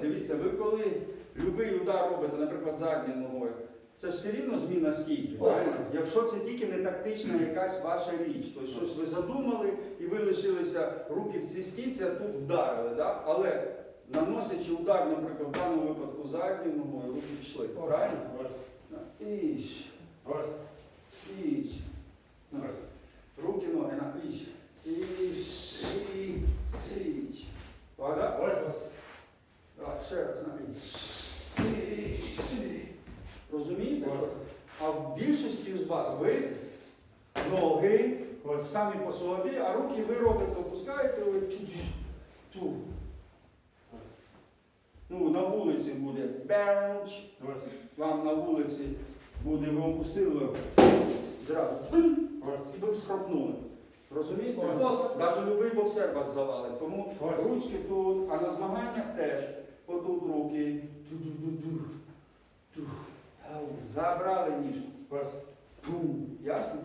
Дивіться, ви коли будь-який удар робите, наприклад, задньою ногою, це ж все рівно зміна стійки. Правильно? Якщо це тільки не тактична якась ваша річ, тобто щось ви задумали і ви лишилися руки в цій стійці, а тут вдарили. Да? Але наносячи удар, наприклад, в даному випадку задньою ногою, руки пішли. Правильно? Іщ, ще раз на іщ. Розумієте? що? А в більшості з вас ви ноги самі по собі, а руки ви робите, опускаєте, ви чуть. Ну, на вулиці буде бенч, вам на вулиці буде, ви опустили зразу. І ви всхрапнули. Розумієте? Навіть любий боксер вас завалить. Тому ручки тут, а на змаганнях. Отут руки. Забрали ніжку. Ясно?